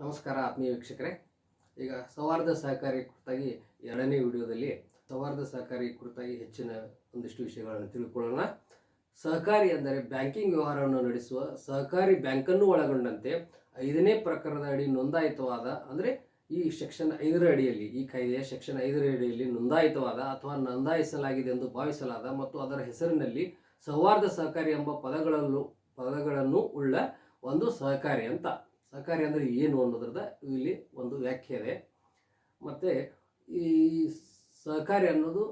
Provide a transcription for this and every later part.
ನಮಸ್ಕಾರ ಆತ್ಮೀಯ ವೀಕ್ಷಕರೇ. ಈಗ ಸೌಹಾರ್ದ ಸಹಕಾರಿ ಕುರಿತಾಗಿ ಎರಡನೇ ವಿಡಿಯೋದಲ್ಲಿ ಸೌಹಾರ್ದ ಸಹಕಾರಿ ಕುರಿತಾಗಿ ಹೆಚ್ಚಿನ ಒಂದಿಷ್ಟು ವಿಷಯಗಳನ್ನು ತಿಳ್ಕೊಳ್ಳೋಣ. ಸಹಕಾರಿ ಅಂದರೆ ಬ್ಯಾಂಕಿಂಗ್ ವ್ಯವಹಾರವನ್ನು ನಡೆಸುವ ಸಹಕಾರಿ ಬ್ಯಾಂಕನ್ನು ಒಳಗೊಂಡಂತೆ ಐದನೇ ಪ್ರಕರಣದ ಅಡಿ ನೋಂದಾಯಿತವಾದ, ಅಂದರೆ ಈ ಸೆಕ್ಷನ್ ಐದರ ಅಡಿಯಲ್ಲಿ, ಈ ಕಾಯ್ದೆಯ ಸೆಕ್ಷನ್ ಐದರ ಅಡಿಯಲ್ಲಿ ನೋಂದಾಯಿತವಾದ ಅಥವಾ ನೋಂದಾಯಿಸಲಾಗಿದೆ ಎಂದು ಭಾವಿಸಲಾದ ಮತ್ತು ಅದರ ಹೆಸರಿನಲ್ಲಿ ಸೌಹಾರ್ದ ಸಹಕಾರಿ ಎಂಬ ಪದಗಳನ್ನು ಪದಗಳನ್ನು ಉಳ್ಳ ಒಂದು ಸಹಕಾರಿ ಅಂತ. ಸಹಕಾರಿ ಅಂದರೆ ಏನು ಅನ್ನೋದ್ರದ ಇಲ್ಲಿ ಒಂದು ವ್ಯಾಖ್ಯೆ ಇದೆ. ಮತ್ತು ಈ ಸಹಕಾರಿ ಅನ್ನೋದು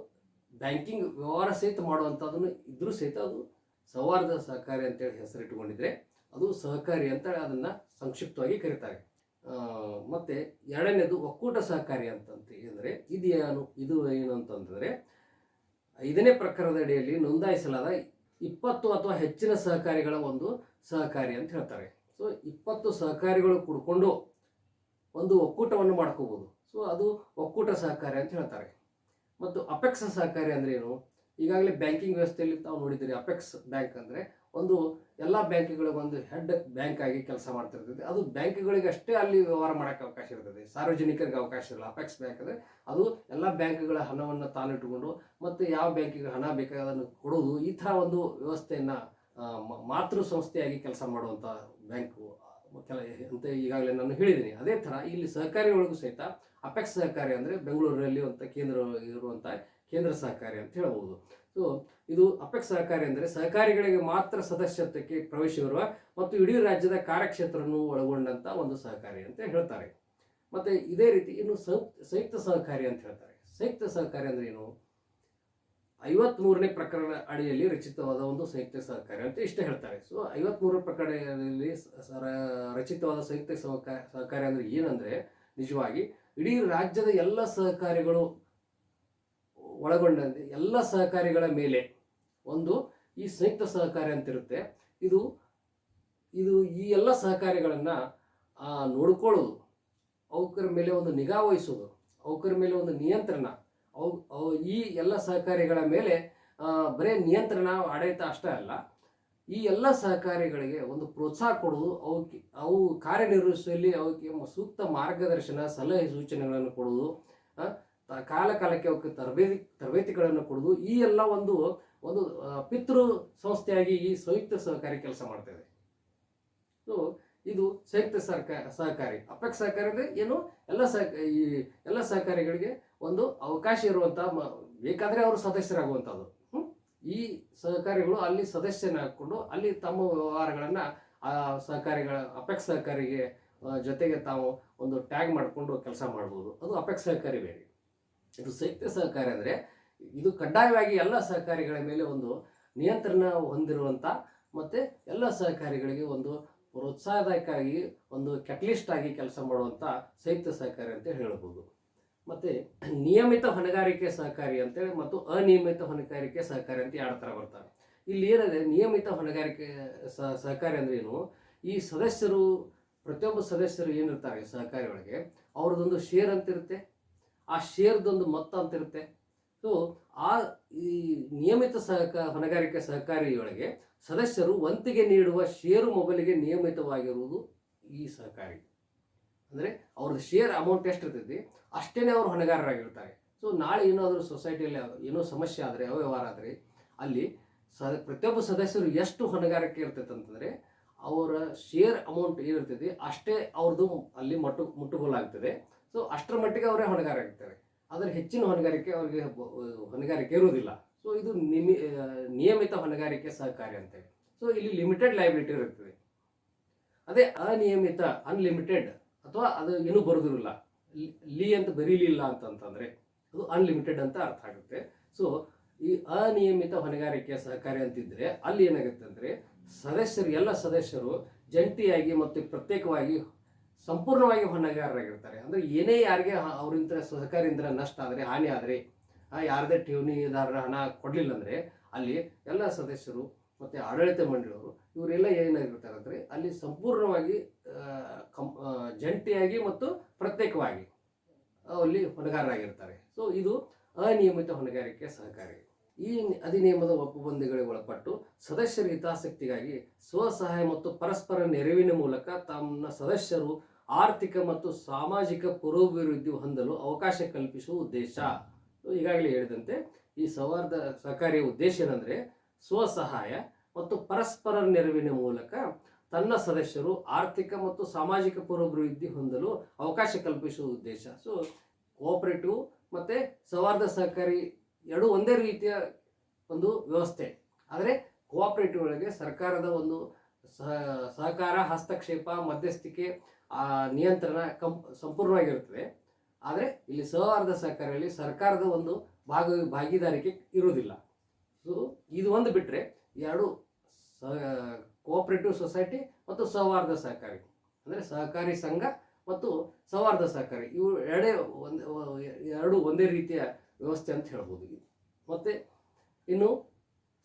ಬ್ಯಾಂಕಿಂಗ್ ವ್ಯವಹಾರ ಸಹಿತ ಮಾಡುವಂಥದ್ದನ್ನು ಇದ್ರೂ ಸಹಿತ ಅದು ಸೌಹಾರ್ದ ಸಹಕಾರಿ ಅಂತೇಳಿ ಹೆಸರಿಟ್ಟುಕೊಂಡಿದ್ರೆ ಅದು ಸಹಕಾರಿ ಅಂತೇಳಿ ಅದನ್ನು ಸಂಕ್ಷಿಪ್ತವಾಗಿ ಕರೀತಾರೆ. ಮತ್ತು ಮತ್ತೆ ಎರಡನೇದು ಒಕ್ಕೂಟ ಸಹಕಾರಿ ಅಂತಂತ ಅಂದರೆ ಇದು ಏನು ಇದು ಏನು ಅಂತಂದರೆ ಐದನೇ ಪ್ರಕರಣದ ಅಡಿಯಲ್ಲಿ ನೋಂದಾಯಿಸಲಾದ ಇಪ್ಪತ್ತು ಅಥವಾ ಹೆಚ್ಚಿನ ಸಹಕಾರಿಗಳ ಒಂದು ಸಹಕಾರಿ ಅಂತ ಹೇಳ್ತಾರೆ. ಸೊ ಇಪ್ಪತ್ತು ಸಹಕಾರಿಗಳು ಕುಡ್ಕೊಂಡು ಒಂದು ಒಕ್ಕೂಟವನ್ನು ಮಾಡ್ಕೋಬೋದು. ಸೊ ಅದು ಒಕ್ಕೂಟ ಸಹಕಾರಿ ಅಂತ ಹೇಳ್ತಾರೆ. ಮತ್ತು ಅಪೆಕ್ಸ್ ಸಹಕಾರಿ ಅಂದ್ರೆ ಏನು? ಈಗಾಗಲೇ ಬ್ಯಾಂಕಿಂಗ್ ವ್ಯವಸ್ಥೆಯಲ್ಲಿ ತಾವು ನೋಡಿದ್ದೀರಿ, ಅಪೆಕ್ಸ್ ಬ್ಯಾಂಕ್ ಅಂದರೆ ಒಂದು ಎಲ್ಲ ಬ್ಯಾಂಕ್ಗಳಿಗೆ ಒಂದು ಹೆಡ್ ಬ್ಯಾಂಕ್ ಆಗಿ ಕೆಲಸ ಮಾಡ್ತಿರ್ತದೆ ಅದು ಬ್ಯಾಂಕ್ಗಳಿಗೆ ಅಷ್ಟೇ ಅಲ್ಲಿ ವ್ಯವಹಾರ ಮಾಡೋಕ್ಕೆ ಅವಕಾಶ ಇರ್ತದೆ. ಸಾರ್ವಜನಿಕರಿಗೆ ಅವಕಾಶ ಇರಲ್ಲ. ಅಪೆಕ್ಸ್ ಬ್ಯಾಂಕ್ ಅಂದರೆ ಅದು ಎಲ್ಲ ಬ್ಯಾಂಕ್ಗಳ ಹಣವನ್ನು ತಾನಿಟ್ಟುಕೊಂಡು ಮತ್ತು ಯಾವ ಬ್ಯಾಂಕಿಗೆ ಹಣ ಬೇಕಾದನ್ನು ಕೊಡೋದು. ಈ ಥರ ಒಂದು ವ್ಯವಸ್ಥೆಯನ್ನು ಮಾತೃ ಸಂಸ್ಥೆಯಾಗಿ ಕೆಲಸ ಮಾಡುವಂಥ ಬ್ಯಾಂಕು ಕೆಲ, ಅಂತ ಈಗಾಗಲೇ ನಾನು ಹೇಳಿದ್ದೀನಿ. ಅದೇ ಥರ ಇಲ್ಲಿ ಸಹಕಾರಿ ಒಳಗೂ ಸಹಿತ ಅಪೆಕ್ಸ್ ಸಹಕಾರಿ ಅಂದರೆ ಬೆಂಗಳೂರಿನಲ್ಲಿ ಅಂತ ಕೇಂದ್ರ ಇರುವಂಥ ಕೇಂದ್ರ ಸಹಕಾರಿ ಅಂತ ಹೇಳ್ಬೋದು. ಸೊ ಇದು ಅಪೆಕ್ಸ್ ಸಹಕಾರಿ ಅಂದರೆ ಸಹಕಾರಿಗಳಿಗೆ ಮಾತ್ರ ಸದಸ್ಯತ್ವಕ್ಕೆ ಪ್ರವೇಶವಿರುವ ಮತ್ತು ಇಡೀ ರಾಜ್ಯದ ಕಾರ್ಯಕ್ಷೇತ್ರವನ್ನು ಒಳಗೊಂಡಂಥ ಒಂದು ಸಹಕಾರಿ ಅಂತ ಹೇಳ್ತಾರೆ. ಮತ್ತು ಇದೇ ರೀತಿ ಇನ್ನು ಸಂಯುಕ್ತ ಸಹಕಾರಿ ಅಂತ ಹೇಳ್ತಾರೆ. ಸಂಯುಕ್ತ ಸಹಕಾರಿ ಅಂದರೆ ಏನು? ಐವತ್ಮೂರನೇ ಪ್ರಕರಣ ಅಡಿಯಲ್ಲಿ ರಚಿತವಾದ ಒಂದು ಸಂಯುಕ್ತ ಸಹಕಾರಿ ಅಂತ ಇಷ್ಟ ಹೇಳ್ತಾರೆ. ಸೊ ಐವತ್ಮೂರನೇ ಪ್ರಕರಣದಲ್ಲಿ ಸ- ಸ- ರಚಿತವಾದ ಸಂಯುಕ್ತ ಸಹಕಾರ ಸಹಕಾರಿ ಅಂದ್ರೆ ಏನಂದ್ರೆ ನಿಜವಾಗಿ ಇಡೀ ರಾಜ್ಯದ ಎಲ್ಲ ಸಹಕಾರಿಗಳು ಒಳಗೊಂಡಂತೆ, ಎಲ್ಲ ಸಹಕಾರಿಗಳ ಮೇಲೆ ಒಂದು ಈ ಸಂಯುಕ್ತ ಸಹಕಾರಿ ಅಂತಿರುತ್ತೆ. ಇದು ಇದು ಈ ಎಲ್ಲ ಸಹಕಾರಿಗಳನ್ನು ನೋಡ್ಕೊಳ್ಳೋದು, ಅವಕರ ಮೇಲೆ ಒಂದು ನಿಗಾ ವಹಿಸೋದು, ಅವಕರ ಮೇಲೆ ಒಂದು ನಿಯಂತ್ರಣ ಅವು ಈ ಎಲ್ಲ ಸಹಕಾರಿಗಳ ಮೇಲೆ ಬರೇ ನಿಯಂತ್ರಣ ಆಡಳಿತ ಅಷ್ಟೇ ಅಲ್ಲ. ಈ ಎಲ್ಲ ಸಹಕಾರಿಗಳಿಗೆ ಒಂದು ಪ್ರೋತ್ಸಾಹ ಕೊಡುವುದು ಅವಕ್ಕೆ, ಅವು ಕಾರ್ಯನಿರ್ವಹಿಸುವಲ್ಲಿ ಅವಕ್ಕೆ ಸೂಕ್ತ ಮಾರ್ಗದರ್ಶನ, ಸಲಹೆ ಸೂಚನೆಗಳನ್ನು ಕೊಡುವುದು ಕಾಲ ಕಾಲಕ್ಕೆ ಅವಕ್ಕೆ ತರಬೇತಿ, ತರಬೇತಿಗಳನ್ನು ಕೊಡುವುದು, ಈ ಎಲ್ಲ ಒಂದು ಒಂದು ಪಿತೃ ಸಂಸ್ಥೆಯಾಗಿ ಈ ಸಂಯುಕ್ತ ಸಹಕಾರಿ ಕೆಲಸ ಮಾಡ್ತಾ ಇದೆ. ಸೊ ಇದು ಸಂಯುಕ್ತ ಸರ್ಕಾರ ಸಹಕಾರಿ, ಅಪೆಕ್ಸ್ ಸಹಕಾರಿ ಅಂದರೆ ಏನು? ಎಲ್ಲ ಸಹ ಈ ಎಲ್ಲ ಸಹಕಾರಿಗಳಿಗೆ ಒಂದು ಅವಕಾಶ ಇರುವಂಥ ಬೇಕಾದ್ರೆ ಅವರು ಸದಸ್ಯರಾಗುವಂಥದ್ದು? ಈ ಸಹಕಾರಿಗಳು ಅಲ್ಲಿ ಸದಸ್ಯನಾಗಿಕೊಂಡು ಅಲ್ಲಿ ತಮ್ಮ ವ್ಯವಹಾರಗಳನ್ನು ಆ ಸಹಕಾರಿಗಳ ಅಪೆಕ್ಸ್ ಸಹಕಾರಿಗೆ ಜೊತೆಗೆ ತಾವು ಒಂದು ಟ್ಯಾಗ್ ಮಾಡಿಕೊಂಡು ಕೆಲಸ ಮಾಡ್ಬೋದು. ಅದು ಅಪೆಕ್ಸ್ ಸಹಕಾರಿ ಬೇರೆ. ಇದು ಸಂಯುಕ್ತ ಸಹಕಾರಿ ಅಂದರೆ ಇದು ಕಡ್ಡಾಯವಾಗಿ ಎಲ್ಲ ಸಹಕಾರಿಗಳ ಮೇಲೆ ಒಂದು ನಿಯಂತ್ರಣ ಹೊಂದಿರುವಂಥ ಮತ್ತು ಎಲ್ಲ ಸಹಕಾರಿಗಳಿಗೆ ಒಂದು ಪ್ರೋತ್ಸಾಹದಾಯಕವಾಗಿ ಒಂದು ಕೆಟ್ಲಿಸ್ಟ್ ಆಗಿ ಕೆಲಸ ಮಾಡುವಂಥ ಸಂಯುಕ್ತ ಸಹಕಾರಿ ಅಂತ ಹೇಳ್ಬೋದು. ಮತ್ತು ನಿಯಮಿತ ಹೊಣೆಗಾರಿಕೆ ಸಹಕಾರಿ ಅಂತೇಳಿ ಮತ್ತು ಅನಿಯಮಿತ ಹೊಣೆಗಾರಿಕೆ ಸಹಕಾರಿ ಅಂತ ಎರಡು ಥರ ಬರ್ತಾರೆ ಇಲ್ಲಿ ಏನಿದೆ ನಿಯಮಿತ ಹೊಣೆಗಾರಿಕೆ ಸಹ ಸಹಕಾರಿ ಅಂದ್ರೆ ಏನು? ಈ ಸದಸ್ಯರು, ಪ್ರತಿಯೊಬ್ಬ ಸದಸ್ಯರು ಏನಿರ್ತಾರೆ ಸಹಕಾರಿ ಒಳಗೆ? ಅವ್ರದ್ದೊಂದು ಶೇರ್ ಅಂತ ಇರುತ್ತೆ. ಆ ಶೇರ್ದೊಂದು ಮೊತ್ತ ಅಂತ ಇರುತ್ತೆ. ಸೊ ಆ ಈ ನಿಯಮಿತ ಸಹಕ, ಹೊಣೆಗಾರಿಕೆ ಸಹಕಾರಿಯೊಳಗೆ ಸದಸ್ಯರು ವಂತಿಗೆ ನೀಡುವ ಷೇರು ಮೊಬೈಲಿಗೆ ನಿಯಮಿತವಾಗಿರುವುದು ಈ ಸಹಕಾರಿ. ಅಂದರೆ ಅವ್ರದ್ದು ಶೇರ್ ಅಮೌಂಟ್ ಎಷ್ಟು ಇರ್ತೈತಿ ಅಷ್ಟೇ ಅವ್ರು ಹೊಣೆಗಾರರಾಗಿರ್ತಾರೆ. ಸೊ ನಾಳೆ ಏನಾದರೂ ಸೊಸೈಟಿಯಲ್ಲಿ ಏನೋ ಸಮಸ್ಯೆ ಆದರೆ, ಅವ್ಯವಹಾರ ಆದರೆ, ಅಲ್ಲಿ ಸ, ಪ್ರತಿಯೊಬ್ಬ ಸದಸ್ಯರು ಎಷ್ಟು ಹೊಣೆಗಾರಿಕೆ ಇರ್ತೈತೆ ಅಂತಂದರೆ, ಅವರ ಶೇರ್ ಅಮೌಂಟ್ ಏನಿರ್ತೈತಿ, ಅಷ್ಟೇ ಅವ್ರದ್ದು ಅಲ್ಲಿ ಮಟ್ಟು, ಮುಟ್ಟುಗೋಲಾಗ್ತದೆ. ಸೊ ಅಷ್ಟರ ಮಟ್ಟಿಗೆ ಅವರೇ ಹೊಣೆಗಾರ ಇರ್ತಾರೆ ಅದರ ಹೆಚ್ಚಿನ ಹೊಣೆಗಾರಿಕೆ ಅವರಿಗೆ ಹೊಣೆಗಾರಿಕೆ ಇರುವುದಿಲ್ಲ. ಸೊ ಇದು ನಿಮಿ ನಿಯಮಿತ ಹೊಣೆಗಾರಿಕೆ ಸಹಕಾರಿ ಅಂತೇಳಿ ಸೊ ಇಲ್ಲಿ ಲಿಮಿಟೆಡ್ ಲೈಬಿಲಿಟಿ ಇರುತ್ತದೆ. ಅದೇ ಅನಿಯಮಿತ ಅನ್ಲಿಮಿಟೆಡ್ ಅಥವಾ ಅದು ಏನೂ ಬರೋದಿರಲಿಲ್ಲ ಲಿ ಅಂತ ಬರೀಲಿಲ್ಲ ಅಂತಂತಂದರೆ ಅದು ಅನ್ಲಿಮಿಟೆಡ್ ಅಂತ ಅರ್ಥ ಆಗುತ್ತೆ. ಸೊ ಈ ಅನಿಯಮಿತ ಹೊಣೆಗಾರಿಕೆ ಸಹಕಾರಿ ಅಂತಿದ್ರೆ ಅಲ್ಲಿ ಏನಾಗುತ್ತೆ ಅಂದರೆ ಸದಸ್ಯರು, ಎಲ್ಲ ಸದಸ್ಯರು ಜಂಟಿಯಾಗಿ ಮತ್ತು ಪ್ರತ್ಯೇಕವಾಗಿ ಸಂಪೂರ್ಣವಾಗಿ ಹೊಣೆಗಾರರಾಗಿರ್ತಾರೆ. ಅಂದರೆ ಏನೇ ಯಾರಿಗೆ ಅವರಿಂದ ಸಹಕಾರಿಯಿಂದ ನಷ್ಟ ಆದರೆ, ಹಾನಿ ಆದರೆ ಯಾರದೇ ಠೇವಣಿದಾರರ ಹಣ ಕೊಡಲಿಲ್ಲ ಅಂದರೆ ಅಲ್ಲಿ ಎಲ್ಲ ಸದಸ್ಯರು ಮತ್ತು ಆಡಳಿತ ಮಂಡಳಿಯವರು ಇವರೆಲ್ಲ ಏನಾಗಿರ್ತಾರೆ ಅಂದರೆ ಅಲ್ಲಿ ಸಂಪೂರ್ಣವಾಗಿ ಕಂ ಜಂಟಿಯಾಗಿ ಮತ್ತು ಪ್ರತ್ಯೇಕವಾಗಿ ಅಲ್ಲಿ ಹೊಣೆಗಾರರಾಗಿರ್ತಾರೆ. ಸೊ ಇದು ಅನಿಯಮಿತ ಹೊಣೆಗಾರಿಕೆ ಸಹಕಾರಿ. ಈ ಅಧಿನಿಯಮದ ಒಪ್ಪಂದಗಳಿಗೆ ಒಳಪಟ್ಟು ಸದಸ್ಯರ ಹಿತಾಸಕ್ತಿಗಾಗಿ ಸ್ವಸಹಾಯ ಮತ್ತು ಪರಸ್ಪರ ನೆರವಿನ ಮೂಲಕ ತಮ್ಮ ಸದಸ್ಯರು ಆರ್ಥಿಕ ಮತ್ತು ಸಾಮಾಜಿಕ ಪುರೋಭಿವೃದ್ಧಿ ಹೊಂದಲು ಅವಕಾಶ ಕಲ್ಪಿಸುವ ಉದ್ದೇಶ. ಈಗಾಗಲೇ ಹೇಳಿದಂತೆ ಈ ಸೌಹಾರ್ದ, ಸಹಕಾರಿಯ ಉದ್ದೇಶ ಏನಂದ್ರೆ ಸ್ವಸಹಾಯ ಮತ್ತು ಪರಸ್ಪರ ನೆರವಿನ ಮೂಲಕ ತನ್ನ ಸದಸ್ಯರು ಆರ್ಥಿಕ ಮತ್ತು ಸಾಮಾಜಿಕ ಪೂರ್ವಭಿವೃದ್ಧಿ ಹೊಂದಲು ಅವಕಾಶ ಕಲ್ಪಿಸುವ ಉದ್ದೇಶ. ಸೊ ಕೋಆಪರೇಟಿವ್ ಮತ್ತು ಸೌಹಾರ್ದ ಸಹಕಾರಿ ಎರಡೂ ಒಂದೇ ರೀತಿಯ ಒಂದು ವ್ಯವಸ್ಥೆ. ಆದರೆ ಕೋಆಪರೇಟಿವ್ ಒಳಗೆ ಸರ್ಕಾರದ ಒಂದು ಸಹ, ಸಹಕಾರ, ಹಸ್ತಕ್ಷೇಪ, ಮಧ್ಯಸ್ಥಿಕೆ ನಿಯಂತ್ರಣ ಕಂ ಸಂಪೂರ್ಣವಾಗಿರುತ್ತದೆ. ಆದರೆ ಇಲ್ಲಿ ಸೌಹಾರ್ದ ಸಹಕಾರಿಯಲ್ಲಿ ಸರ್ಕಾರದ ಒಂದು ಭಾಗ, ಭಾಗಿದಾರಿಕೆ ಇರುವುದಿಲ್ಲ. ಸೊ ಇದು ಒಂದು ಬಿಟ್ಟರೆ ಎರಡು ಕೋಆಪರೇಟಿವ್ ಸೊಸೈಟಿ ಮತ್ತು ಸೌಹಾರ್ದ ಸಹಕಾರಿ. ಅಂದರೆ ಸಹಕಾರಿ ಸಂಘ ಮತ್ತು ಸೌಹಾರ್ದ ಸಹಕಾರಿ. ಇವು ಎರಡೇ ಒಂದು ಎರಡು ಒಂದೇ ರೀತಿಯ ವ್ಯವಸ್ಥೆ ಅಂತ ಹೇಳ್ಬೋದು ಮತ್ತು ಇನ್ನು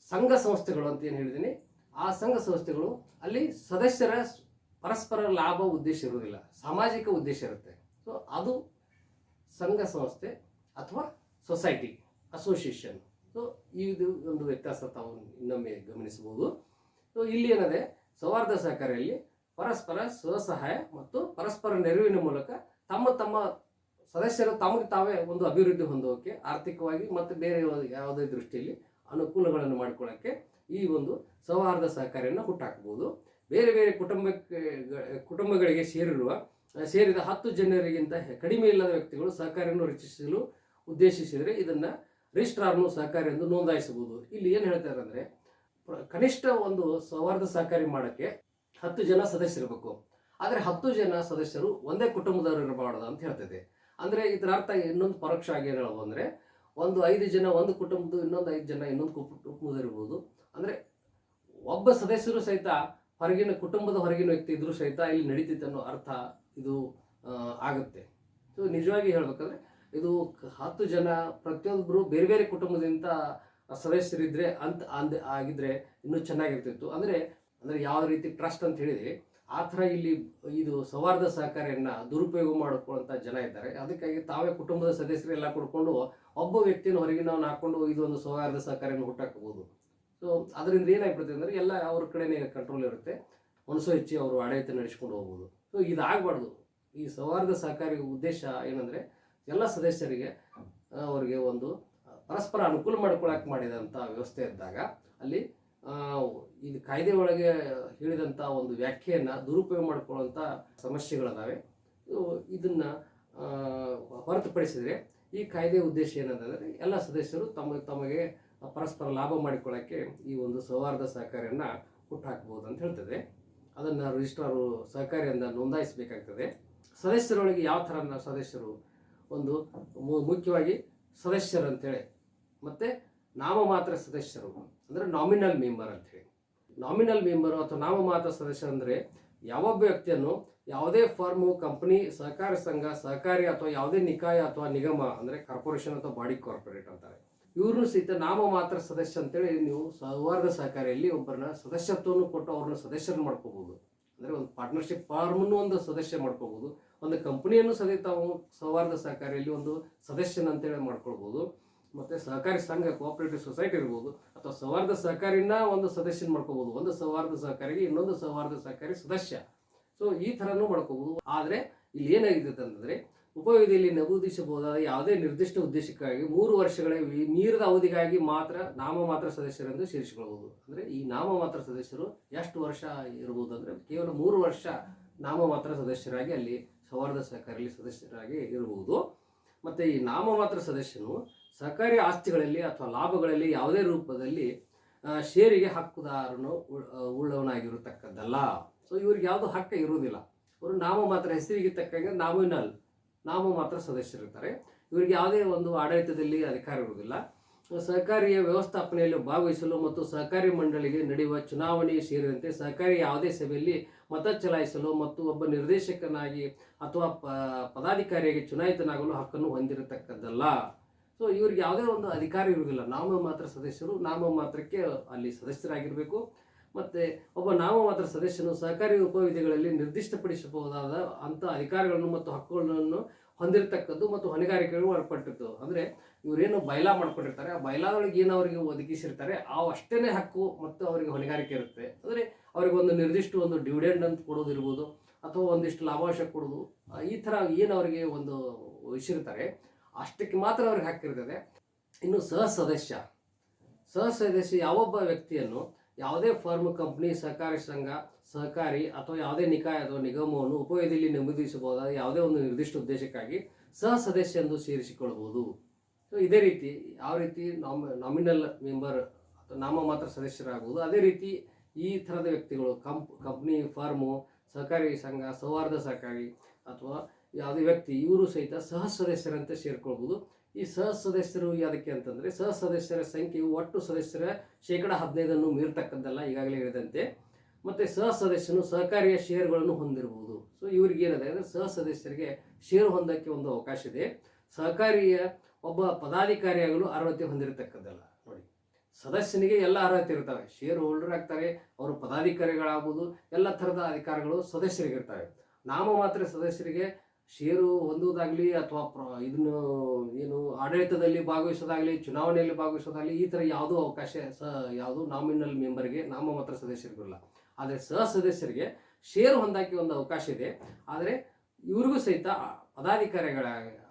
ಸಂಘ ಸಂಸ್ಥೆಗಳು ಅಂತ ಏನು ಹೇಳಿದ್ದೀನಿ? ಆ ಸಂಘ ಸಂಸ್ಥೆಗಳು ಅಲ್ಲಿ ಸದಸ್ಯರ ಸ್- ಪರಸ್ಪರ ಲಾಭ ಉದ್ದೇಶ ಇರುವುದಿಲ್ಲ. ಸಾಮಾಜಿಕ ಉದ್ದೇಶ ಇರುತ್ತೆ. ಸೊ ಅದು ಸಂಘ ಸಂಸ್ಥೆ ಅಥವಾ ಸೊಸೈಟಿ ಅಸೋಸಿಯೇಷನ್ ಸೊ ಇದು ಒಂದು ವ್ಯತ್ಯಾಸ ತಾವು ಇನ್ನೊಮ್ಮೆ ಗಮನಿಸಬಹುದು. ಸೊ ಇಲ್ಲಿ ಏನದೆ? ಸೌಹಾರ್ದ ಸಹಕಾರಿಯಲ್ಲಿ ಪರಸ್ಪರ ಸ್ವಸಹಾಯ ಮತ್ತು ಪರಸ್ಪರ ನೆರವಿನ ಮೂಲಕ ತಮ್ಮ ತಮ್ಮ ಸದಸ್ಯರು ತಮಗೆ ತಾವೇ ಒಂದು ಅಭಿವೃದ್ಧಿ ಹೊಂದೋಕೆ ಆರ್ಥಿಕವಾಗಿ ಮತ್ತು ಬೇರೆ ಯಾವ- ಯಾವುದೇ ದೃಷ್ಟಿಯಲ್ಲಿ ಅನುಕೂಲಗಳನ್ನು ಮಾಡಿಕೊಳ್ಳೋಕ್ಕೆ ಈ ಒಂದು ಸೌಹಾರ್ದ ಸಹಕಾರಿಯನ್ನು ಹುಟ್ಟಾಕಬಹುದು. ಬೇರೆ ಬೇರೆ ಕುಟುಂಬಕ್ಕೆ ಕುಟುಂಬಗಳಿಗೆ ಸೇರಿರುವ ಸೇರಿದ ಹತ್ತು ಜನರಿಗಿಂತ ಕಡಿಮೆ ಇಲ್ಲದ ವ್ಯಕ್ತಿಗಳು ಸಹಕಾರಿಯನ್ನು ರಚಿಸಲು ಉದ್ದೇಶಿಸಿದರೆ ಇದನ್ನ ರಿಜಿಸ್ಟ್ರಾರ್ನು ಸಹಕಾರಿ ಎಂದು ನೋಂದಾಯಿಸಬಹುದು. ಇಲ್ಲಿ ಏನು ಹೇಳ್ತಾರೆ ಅಂದ್ರೆ ಕನಿಷ್ಠ ಒಂದು ಸೌಹಾರ್ದ ಸಹಕಾರಿ ಮಾಡೋಕ್ಕೆ ಹತ್ತು ಜನ ಸದಸ್ಯರಿರಬೇಕು ಆದರೆ ಹತ್ತು ಜನ ಸದಸ್ಯರು ಒಂದೇ ಕುಟುಂಬದವರು ಇರಬಾರ್ದು ಅಂತ ಹೇಳ್ತದೆ ಅಂದ್ರೆ ಇದರ ಅರ್ಥ ಇನ್ನೊಂದು ಪರೋಕ್ಷ ಆಗಿ ಹೇಳೋದು ಅಂದರೆ ಒಂದು ಐದು ಜನ, ಒಂದು ಕುಟುಂಬದ ಇನ್ನೊಂದು ಐದು ಜನ, ಇನ್ನೊಂದು ಕುಟುಂಬದಿರ್ಬೋದು ಅಂದ್ರೆ ಒಬ್ಬ ಸದಸ್ಯರು ಸಹಿತ ಹೊರಗಿನ ಕುಟುಂಬದ ಹೊರಗಿನ ವ್ಯಕ್ತಿ ಇದ್ರೂ ಸಹಿತ ಇಲ್ಲಿ ನಡೀತಿತ್ತು ಅನ್ನೋ ಅರ್ಥ ಇದು ಆಗುತ್ತೆ. ಸೊ ನಿಜವಾಗಿ ಹೇಳ್ಬೇಕಂದ್ರೆ ಇದು ಹತ್ತು ಜನ ಪ್ರತಿಯೊಬ್ಬರು ಬೇರೆ ಬೇರೆ ಕುಟುಂಬದಿಂದ ಸದಸ್ಯರಿದ್ರೆ ಅಂತ ಅಂದ ಆಗಿದ್ರೆ ಇನ್ನೂ ಚೆನ್ನಾಗಿರ್ತಿತ್ತು. ಅಂದ್ರೆ ಅಂದ್ರೆ ಯಾವ ರೀತಿ ಟ್ರಸ್ಟ್ ಅಂತ ಹೇಳಿದ್ರೆ, ಆ ಥರ ಇಲ್ಲಿ ಇದು ಸೌಹಾರ್ದ ಸಹಕಾರಿಯನ್ನು ದುರುಪಯೋಗ ಮಾಡಿಕೊಳ್ಳುವಂಥ ಜನ ಇದ್ದಾರೆ. ಅದಕ್ಕಾಗಿ ತಾವೇ ಕುಟುಂಬದ ಸದಸ್ಯರೆಲ್ಲ ಕೊಡ್ಕೊಂಡು ಒಬ್ಬ ವ್ಯಕ್ತಿನ ನಾವು ಹಾಕೊಂಡು ಇದು ಒಂದು ಸೌಹಾರ್ದ ಸಹಕಾರಿಯನ್ನು ಹುಟ್ಟಾಕಬಹುದು ಸೊ ಅದರಿಂದ ಏನಾಗ್ಬಿಡುತ್ತೆ ಅಂದ್ರೆ ಎಲ್ಲ ಅವ್ರ ಕಡೆನೇ ಕಂಟ್ರೋಲ್ ಇರುತ್ತೆ. ಮನಸ್ಸು ಹೆಚ್ಚಿ ಅವರು ಆಡಳಿತ ನಡೆಸ್ಕೊಂಡು ಹೋಗ್ಬೋದು. ಸೊ ಇದಾಗಬಾರ್ದು. ಈ ಸೌಹಾರ್ದ ಸಹಕಾರಿ ಉದ್ದೇಶ ಏನಂದ್ರೆ ಎಲ್ಲ ಸದಸ್ಯರಿಗೆ ಅವರಿಗೆ ಒಂದು ಪರಸ್ಪರ ಅನುಕೂಲ ಮಾಡಿಕೊಳ್ಳಕ್ಕೆ ಮಾಡಿದಂಥ ವ್ಯವಸ್ಥೆ ಇದ್ದಾಗ ಅಲ್ಲಿ ಇದು ಕಾಯ್ದೆ ಒಳಗೆ ಹೇಳಿದಂಥ ಒಂದು ವ್ಯಾಖ್ಯೆಯನ್ನು ದುರುಪಯೋಗ ಮಾಡಿಕೊಳ್ಳುವಂಥ ಸಮಸ್ಯೆಗಳಿದಾವೆ. ಇದನ್ನು ಹೊರತುಪಡಿಸಿದರೆ ಈ ಕಾಯ್ದೆ ಉದ್ದೇಶ ಏನಂತಂದರೆ ಎಲ್ಲ ಸದಸ್ಯರು ತಮ್ಮ, ತಮಗೆ ಪರಸ್ಪರ ಲಾಭ ಮಾಡಿಕೊಳ್ಳೋಕ್ಕೆ ಈ ಒಂದು ಸೌಹಾರ್ದ ಸಹಕಾರಿಯನ್ನು ಹುಟ್ಟಾಕಬಹುದು ಅಂತ ಹೇಳ್ತದೆ. ಅದನ್ನು ರಿಜಿಸ್ಟ್ರಾರು ಸಹಕಾರಿಯಿಂದ ನೋಂದಾಯಿಸಬೇಕಾಗ್ತದೆ. ಸದಸ್ಯರೊಳಗೆ ಯಾವ ಥರ ಸದಸ್ಯರು ಒಂದು ಮುಖ್ಯವಾಗಿ ಸದಸ್ಯರು ಅಂತೇಳಿ. ಮತ್ತು ನಾಮಮಾತ್ರ ಸದಸ್ಯರು. ಅಂದರೆ ನಾಮಿನಲ್ ಮೆಂಬರ್ ಅಂತೇಳಿ. ನಾಮಿನಲ್ ಮೆಂಬರು ಅಥವಾ ನಾಮಮಾತ್ರ ಸದಸ್ಯ ಅಂದರೆ ಯಾವೊಬ್ಬ ವ್ಯಕ್ತಿಯನ್ನು ಯಾವುದೇ ಫರ್ಮು ಕಂಪನಿ ಸಹಕಾರ ಸಂಘ, ಸಹಕಾರಿ ಅಥವಾ ಯಾವುದೇ ನಿಕಾಯ ಅಥವಾ ನಿಗಮ, ಅಂದರೆ ಕಾರ್ಪೊರೇಷನ್ ಅಥವಾ ಬಾಡಿ ಕಾರ್ಪೊರೇಟ್ ಅಂತಾರೆ. ಇವ್ರನ್ನು ಸಹಿತ ನಾಮ ಮಾತ್ರ ಸದಸ್ಯ ಅಂತೇಳಿ ನೀವು ಸೌಹಾರ್ದ ಸಹಕಾರಿಯಲ್ಲಿ ಒಬ್ಬರನ್ನ ಸದಸ್ಯತ್ವವನ್ನು ಕೊಟ್ಟು ಅವ್ರನ್ನ ಸದಸ್ಯರನ್ನು ಮಾಡ್ಕೋಬಹುದು ಅಂದರೆ ಒಂದು ಪಾರ್ಟ್ನರ್ಶಿಪ್ ಫಾರ್ಮನ್ನು ಒಂದು ಸದಸ್ಯ ಮಾಡ್ಕೋಬಹುದು ಒಂದು ಕಂಪನಿಯನ್ನು ಸಹಿತ ತಾವು ಸೌಹಾರ್ದ ಸಹಕಾರಿಯಲ್ಲಿ ಒಂದು ಸದಸ್ಯನಂತೇಳಿ ಮಾಡ್ಕೊಳ್ಬೋದು. ಮತ್ತೆ ಸಹಕಾರಿ ಸಂಘ ಕೋಆಪರೇಟಿವ್ ಸೊಸೈಟಿ ಇರ್ಬೋದು. ಅಥವಾ ಸೌಹಾರ್ದ ಸಹಕಾರಿನ ಒಂದು ಸದಸ್ಯನ ಮಾಡ್ಕೋಬೋದು ಒಂದು ಸೌಹಾರ್ದ ಸಹಕಾರಿಗೆ ಇನ್ನೊಂದು ಸೌಹಾರ್ದ ಸಹಕಾರಿ ಸದಸ್ಯ. ಸೊ ಈ ಥರನೂ ಮಾಡ್ಕೋಬೋದು ಆದರೆ, ಇಲ್ಲಿ ಏನಾಗಿದೆ ಅಂತಂದ್ರೆ ಉಪವಿಧಿಯಲ್ಲಿ ನಮೂದಿಸಬಹುದಾದ ಯಾವುದೇ ನಿರ್ದಿಷ್ಟ ಉದ್ದೇಶಕ್ಕಾಗಿ ಮೂರು ವರ್ಷಗಳ ಮೀರಿದ ಅವಧಿಗಾಗಿ ಮಾತ್ರ ನಾಮ ಮಾತ್ರ ಸದಸ್ಯರೆಂದು ಸೇರಿಸಿಕೊಳ್ಳಬಹುದು. ಅಂದ್ರೆ, ಈ ನಾಮ ಮಾತ್ರ ಸದಸ್ಯರು ಎಷ್ಟು ವರ್ಷ ಇರಬಹುದು ಅಂದ್ರೆ, ಕೇವಲ ಮೂರು ವರ್ಷ ನಾಮ ಮಾತ್ರ ಸದಸ್ಯರಾಗಿ ಅಲ್ಲಿ ಸೌಹಾರ್ದ ಸಹಕಾರಿಯಲ್ಲಿ ಸದಸ್ಯರಾಗಿ ಇರಬಹುದು ಮತ್ತೆ ಈ ನಾಮ ಮಾತ್ರ ಸದಸ್ಯನು ಸಹಕಾರಿ ಆಸ್ತಿಗಳಲ್ಲಿ ಅಥವಾ ಲಾಭಗಳಲ್ಲಿ ಯಾವುದೇ ರೂಪದಲ್ಲಿ ಷೇರಿಗೆ ಹಕ್ಕುದಾರನು ಉಳ್ಳವನಾಗಿರತಕ್ಕದ್ದಲ್ಲ. ಸೊ ಇವ್ರಿಗೆ ಯಾವುದು ಹಕ್ಕ ಇರುವುದಿಲ್ಲ. ಅವರು ನಾಮ ಮಾತ್ರ, ಹೆಸರಿಗೆ ತಕ್ಕಂಗೆ ನಾಮಿನಲ್ ನಾಮ ಮಾತ್ರ ಸದಸ್ಯರಿರ್ತಾರೆ. ಇವರಿಗೆ ಯಾವುದೇ ಒಂದು ಆಡಳಿತದಲ್ಲಿ ಅಧಿಕಾರ ಇರುವುದಿಲ್ಲ. ಸಹಕಾರಿಯ ವ್ಯವಸ್ಥಾಪನೆಯಲ್ಲಿ ಭಾಗವಹಿಸಲು ಮತ್ತು ಸಹಕಾರಿ ಮಂಡಳಿಗೆ ನಡೆಯುವ ಚುನಾವಣೆ ಸೇರಿದಂತೆ ಸಹಕಾರಿ ಯಾವುದೇ ಸಭೆಯಲ್ಲಿ ಮತ ಚಲಾಯಿಸಲು ಮತ್ತು ಒಬ್ಬ ನಿರ್ದೇಶಕನಾಗಿ ಅಥವಾ ಪ, ಪದಾಧಿಕಾರಿಯಾಗಿ ಚುನಾಯಿತನಾಗಲು ಹಕ್ಕನ್ನು ಹೊಂದಿರತಕ್ಕದ್ದಲ್ಲ. ಸೊ ಇವ್ರಿಗೆ ಯಾವುದೇ ಒಂದು ಅಧಿಕಾರ ಇರುವುದಿಲ್ಲ. ನಾಮ ಮಾತ್ರ ಸದಸ್ಯರು, ನಾಮ ಮಾತ್ರಕ್ಕೆ ಅಲ್ಲಿ ಸದಸ್ಯರಾಗಿರಬೇಕು. ಮತ್ತೆ ಒಬ್ಬ ನಾಮಮಾತ್ರ ಸದಸ್ಯನು ಸಹಕಾರಿ ಉಪವಿಧಿಗಳಲ್ಲಿ ನಿರ್ದಿಷ್ಟಪಡಿಸಬಹುದಾದ ಅಂತ ಅಧಿಕಾರಗಳನ್ನು ಮತ್ತು ಹಕ್ಕುಗಳನ್ನು ಹೊಂದಿರತಕ್ಕದ್ದು ಮತ್ತು ಹೊಣೆಗಾರಿಕೆಗಳು ಒಳಪಟ್ಟಿತ್ತು ಅಂದ್ರೆ ಇವರೇನು ಬೈಲಾ ಮಾಡ್ಕೊಂಡಿರ್ತಾರೆ. ಆ ಬಯಲಾದೊಳಗೆ ಏನು ಅವರಿಗೆ ಒದಗಿಸಿರ್ತಾರೆ, ಆ ಹಕ್ಕು ಮತ್ತು ಅವರಿಗೆ ಹೊಣೆಗಾರಿಕೆ ಇರುತ್ತೆ. ಅಂದ್ರೆ ಅವರಿಗೆ ಒಂದು ನಿರ್ದಿಷ್ಟ ಒಂದು ಡಿವಿಡೆಂಡ್ ಅಂತ ಕೊಡೋದಿರ್ಬೋದು ಅಥವಾ ಒಂದಿಷ್ಟು ಲಾಭಾಂಶ ಕೊಡೋದು ಈ ಥರ ಏನು ಅವರಿಗೆ ಒಂದು ವಹಿಸಿರ್ತಾರೆ ಅಷ್ಟಕ್ಕೆ ಮಾತ್ರ ಅವ್ರಿಗೆ ಹಾಕಿರ್ತದೆ ಇನ್ನು ಸಹ ಸದಸ್ಯ ಸಹ ಸದಸ್ಯ ಯಾವೊಬ್ಬ ವ್ಯಕ್ತಿಯನ್ನು ಯಾವುದೇ ಫರ್ಮ್, ಕಂಪ್ನಿ, ಸಹಕಾರಿ ಸಂಘ, ಸಹಕಾರಿ ಅಥವಾ ಯಾವುದೇ ನಿಕಾಯ ಅಥವಾ ನಿಗಮವನ್ನು ಉಪಯೋಗದಲ್ಲಿ ನಮೂದಿಸಬಹುದಾದ ಯಾವುದೇ ಒಂದು ನಿರ್ದಿಷ್ಟ ಉದ್ದೇಶಕ್ಕಾಗಿ ಸಹ ಸದಸ್ಯ ಎಂದು ಸೇರಿಸಿಕೊಳ್ಳಬಹುದು. ಸೊ ಇದೇ ರೀತಿ ಯಾವ ರೀತಿ ನಾಮ್ ನಾಮಿನಲ್ ಮೆಂಬರ್ ಅಥವಾ ನಾಮ ಮಾತ್ರ ಸದಸ್ಯರಾಗುವುದು ಅದೇ ರೀತಿ ಈ ಥರದ ವ್ಯಕ್ತಿಗಳು ಕಂಪ್, ಕಂಪ್ನಿ ಫಾರ್ಮು, ಸಹಕಾರಿ ಸಂಘ, ಸೌಹಾರ್ದ ಸಹಕಾರಿ ಅಥವಾ ಯಾವುದೇ ವ್ಯಕ್ತಿ, ಇವರು ಸಹಿತ ಸಹ ಸದಸ್ಯರಂತೆ ಸೇರ್ಕೊಳ್ಬೋದು. ಈ ಸಹ ಸದಸ್ಯರು ಯಾವುದಕ್ಕೆ ಅಂತಂದರೆ ಸಹ ಸದಸ್ಯರ ಸಂಖ್ಯೆಯು ಒಟ್ಟು ಸದಸ್ಯರ ಶೇಕಡ ಹದಿನೈದನ್ನು ಮೀರ್ತಕ್ಕಂಥಲ್ಲ ಈಗಾಗಲೇ ಹೇಳಿದಂತೆ. ಮತ್ತು ಸಹ ಸದಸ್ಯನು ಸಹಕಾರಿಯ ಷೇರುಗಳನ್ನು ಹೊಂದಿರಬಹುದು ಸೊ ಇವ್ರಿಗೆ ಏನಿದೆ ಅಂದರೆ ಸಹ ಸದಸ್ಯರಿಗೆ ಷೇರು ಹೊಂದಕ್ಕೆ ಒಂದು ಅವಕಾಶ ಇದೆ. ಸಹಕಾರಿಯ ಒಬ್ಬ ಪದಾಧಿಕಾರಿಯಾಗಲು ಅರ್ಹತೆ ಹೊಂದಿರತಕ್ಕದ್ದಲ್ಲ ನೋಡಿ. ಸದಸ್ಯನಿಗೆ ಎಲ್ಲ ಅರ್ಹತೆ ಇರ್ತವೆ. ಶೇರ್ ಹೋಲ್ಡರ್ ಆಗ್ತಾರೆ, ಅವರು ಪದಾಧಿಕಾರಿಗಳಾಗ್ಬೋದು, ಎಲ್ಲ ಥರದ ಅಧಿಕಾರಗಳು ಸದಸ್ಯರಿಗೆ ಇರ್ತವೆ ನಾಮ ಮಾತ್ರ ಸದಸ್ಯರಿಗೆ ಷೇರು ಹೊಂದುವುದಾಗಲಿ ಅಥವಾ ಪ್ರ, ಇದನ್ನು ಏನು ಆಡಳಿತದಲ್ಲಿ ಭಾಗವಹಿಸೋದಾಗಲಿ, ಚುನಾವಣೆಯಲ್ಲಿ ಭಾಗವಹಿಸೋದಾಗಲಿ, ಈ ಥರ ಯಾವುದೂ ಅವಕಾಶ ಸ, ಯಾವುದು ನಾಮಿನಲ್ ಮೆಂಬರ್ಗೆ ನಾಮಮಾತ್ರ ಸದಸ್ಯರಿಗಿರಲ್ಲ ಆದರೆ ಸಹ ಸದಸ್ಯರಿಗೆ ಷೇರು ಹೊಂದಾಕಿ ಒಂದು ಅವಕಾಶ ಇದೆ. ಆದರೆ ಇವ್ರಿಗೂ ಸಹಿತ ಪದಾಧಿಕಾರಿಗಳ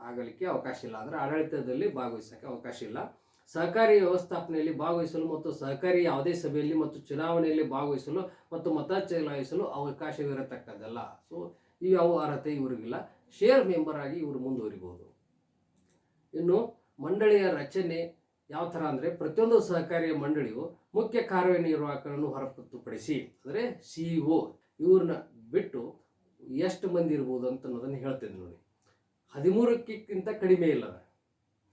ಆಗಲಿಕ್ಕೆ ಅವಕಾಶ ಇಲ್ಲ. ಅಂದರೆ ಆಡಳಿತದಲ್ಲಿ ಭಾಗವಹಿಸೋಕ್ಕೆ ಅವಕಾಶ ಇಲ್ಲ. ಸಹಕಾರಿ ವ್ಯವಸ್ಥಾಪನೆಯಲ್ಲಿ ಭಾಗವಹಿಸಲು ಮತ್ತು ಸಹಕಾರಿ ಯಾವುದೇ ಸಭೆಯಲ್ಲಿ ಮತ್ತು ಚುನಾವಣೆಯಲ್ಲಿ ಭಾಗವಹಿಸಲು ಮತ್ತು ಮತ ಚಲಾಯಿಸಲು ಅವಕಾಶವಿರತಕ್ಕದ್ದಲ್ಲ. ಸೊ ಈ ಯಾವ ಅರ್ಹತೆ ಇವರಿಗಿಲ್ಲ. ಶೇರ್ ಮೆಂಬರ್ ಆಗಿ ಇವರು ಮುಂದುವರಿಬಹುದು. ಇನ್ನು ಮಂಡಳಿಯ ರಚನೆ ಯಾವ ಥರ ಅಂದರೆ ಪ್ರತಿಯೊಂದು ಸಹಕಾರಿ ಮಂಡಳಿಯು ಮುಖ್ಯ ಕಾರ್ಯನಿರ್ವಾಹಕರನ್ನು ಹೊರತುಪಡಿಸಿ ಅಂದರೆ ಸಿ ಒ ಇವ್ರನ್ನ ಬಿಟ್ಟು ಎಷ್ಟು ಮಂದಿ ಇರ್ಬೋದು ಅಂತ ಅನ್ನೋದನ್ನು ಹೇಳ್ತಿದ್ದೆ ನೋಡಿ. ಹದಿಮೂರಕ್ಕಿಂತ ಕಡಿಮೆ ಇಲ್ಲದ.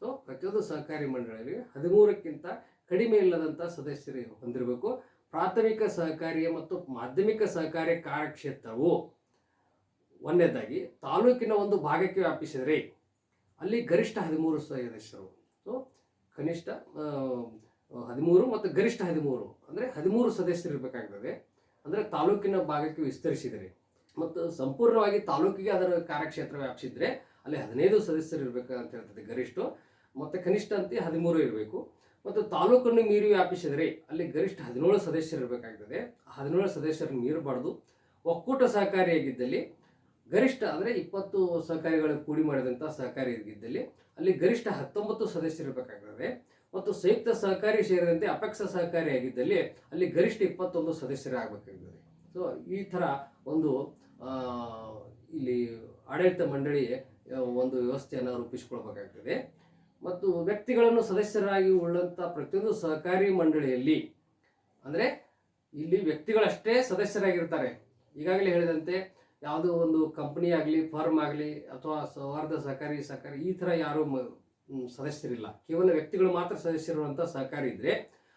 ಸೊ ಪ್ರತಿಯೊಂದು ಸಹಕಾರಿ ಮಂಡಳಿಯಲ್ಲಿ ಹದಿಮೂರಕ್ಕಿಂತ ಕಡಿಮೆ ಇಲ್ಲದಂಥ ಸದಸ್ಯರು ಹೊಂದಿರಬೇಕು. ಪ್ರಾಥಮಿಕ ಸಹಕಾರಿಯ ಮತ್ತು ಮಾಧ್ಯಮಿಕ ಸಹಕಾರಿ ಕಾರ್ಯಕ್ಷೇತ್ರವು ಒಂದನೇದಾಗಿ ತಾಲೂಕಿನ ಒಂದು ಭಾಗಕ್ಕೆ ವ್ಯಾಪಿಸಿದರೆ ಅಲ್ಲಿ ಗರಿಷ್ಠ ಹದಿಮೂರು ಸದಸ್ಯರು. ಸೊ ಕನಿಷ್ಠ ಹದಿಮೂರು ಮತ್ತು ಗರಿಷ್ಠ ಹದಿಮೂರು ಅಂದರೆ ಹದಿಮೂರು ಸದಸ್ಯರು ಇರಬೇಕಾಗ್ತದೆ. ಅಂದರೆ ತಾಲೂಕಿನ ಭಾಗಕ್ಕೆ ವಿಸ್ತರಿಸಿದರೆ ಮತ್ತು ಸಂಪೂರ್ಣವಾಗಿ ತಾಲೂಕಿಗೆ ಅದರ ಕಾರ್ಯಕ್ಷೇತ್ರ ವ್ಯಾಪಿಸಿದರೆ ಅಲ್ಲಿ ಹದಿನೈದು ಸದಸ್ಯರು ಇರಬೇಕು ಅಂತ ಹೇಳ್ತದೆ ಗರಿಷ್ಠ. ಮತ್ತು ಕನಿಷ್ಠ ಅಂತೆ ಹದಿಮೂರು ಇರಬೇಕು. ಮತ್ತು ತಾಲೂಕನ್ನು ಮೀರಿ ವ್ಯಾಪಿಸಿದರೆ ಅಲ್ಲಿ ಗರಿಷ್ಠ ಹದಿನೇಳು ಸದಸ್ಯರು ಇರಬೇಕಾಗ್ತದೆ. ಹದಿನೇಳು ಸದಸ್ಯರು ಮೀರಬಾರ್ದು. ಒಕ್ಕೂಟ ಸಹಕಾರಿಯಾಗಿದ್ದಲ್ಲಿ, ಗರಿಷ್ಠ ಅಂದರೆ ಇಪ್ಪತ್ತು ಸಹಕಾರಿಗಳನ್ನು ಕೂಡಿ ಮಾಡಿದಂಥ ಸಹಕಾರಿ ಇದ್ದಲ್ಲಿ, ಅಲ್ಲಿ ಗರಿಷ್ಠ ಹತ್ತೊಂಬತ್ತು ಸದಸ್ಯರು ಇರಬೇಕಾಗ್ತದೆ. ಮತ್ತು ಸಂಯುಕ್ತ ಸಹಕಾರಿ ಸೇರಿದಂತೆ ಅಪೇಕ್ಷ ಸಹಕಾರಿಯಾಗಿದ್ದಲ್ಲಿ ಅಲ್ಲಿ ಗರಿಷ್ಠ ಇಪ್ಪತ್ತೊಂದು ಸದಸ್ಯರೇ ಆಗಬೇಕಾಗ್ತದೆ. ಸೊ ಈ ಥರ ಒಂದು ಇಲ್ಲಿ ಆಡಳಿತ ಮಂಡಳಿ ಒಂದು ವ್ಯವಸ್ಥೆಯನ್ನು ರೂಪಿಸಿಕೊಳ್ಬೇಕಾಗ್ತದೆ. ಮತ್ತು ವ್ಯಕ್ತಿಗಳನ್ನು ಸದಸ್ಯರಾಗಿ ಉಳ್ಳಂಥ ಪ್ರತಿಯೊಂದು ಸಹಕಾರಿ ಮಂಡಳಿಯಲ್ಲಿ, ಅಂದರೆ ಇಲ್ಲಿ ವ್ಯಕ್ತಿಗಳಷ್ಟೇ ಸದಸ್ಯರಾಗಿರ್ತಾರೆ. ಈಗಾಗಲೇ ಹೇಳಿದಂತೆ ಯಾವುದೋ ಒಂದು ಕಂಪನಿ ಆಗಲಿ ಫರ್ಮ್ ಆಗಲಿ, ಅಥವಾ ಸೌಹಾರ್ದ ಸಹಕಾರಿ ಸಹಕಾರಿ ಈ ಥರ ಯಾರೂ ಸದಸ್ಯರಿಲ್ಲ. ಕೇವಲ ವ್ಯಕ್ತಿಗಳು ಮಾತ್ರ ಸದಸ್ಯರಿರುವಂಥ ಸಹಕಾರಿ ಇದ್ದರೆ